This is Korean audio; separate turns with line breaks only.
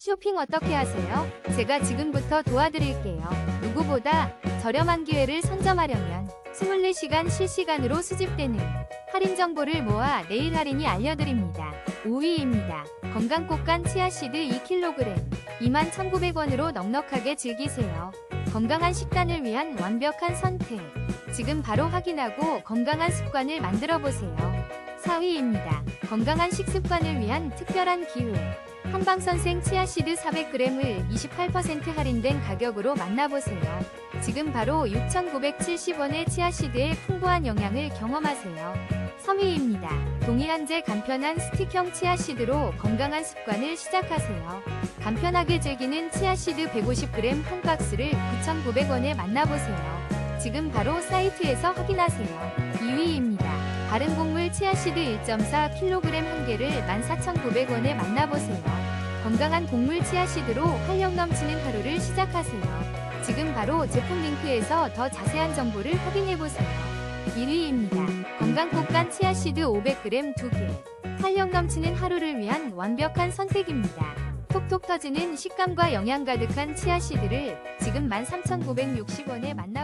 쇼핑 어떻게 하세요? 제가 지금부터 도와드릴게요. 누구보다 저렴한 기회를 선점하려면 24시간 실시간으로 수집되는 할인 정보를 모아 내일 할인이 알려드립니다. 5위입니다. 건강꽃간 치아씨드 2kg 21,900원으로 넉넉하게 즐기세요. 건강한 식단을 위한 완벽한 선택. 지금 바로 확인하고 건강한 습관을 만들어 보세요. 4위입니다. 건강한 식습관을 위한 특별한 기회. 한방선생 치아씨드 400g을 28% 할인된 가격으로 만나보세요. 지금 바로 6,970원의 치아씨드의 풍부한 영양을 경험하세요. 3위입니다. 동일한제 간편한 스틱형 치아씨드로 건강한 습관을 시작하세요. 간편하게 즐기는 치아씨드 150g 한 박스를 9,900원에 만나보세요. 지금 바로 사이트에서 확인하세요. 2위입니다. 바른 곡물 치아씨드 1.4kg 한 개를 14,900원에 만나보세요. 건강한 곡물 치아씨드로 활력 넘치는 하루를 시작하세요. 지금 바로 제품 링크에서 더 자세한 정보를 확인해보세요. 1위입니다. 건강꽃간 치아씨드 500g 2개. 활력 넘치는 하루를 위한 완벽한 선택입니다. 톡톡 터지는 식감과 영양 가득한 치아씨드를 지금 13,960원에 만나보세요.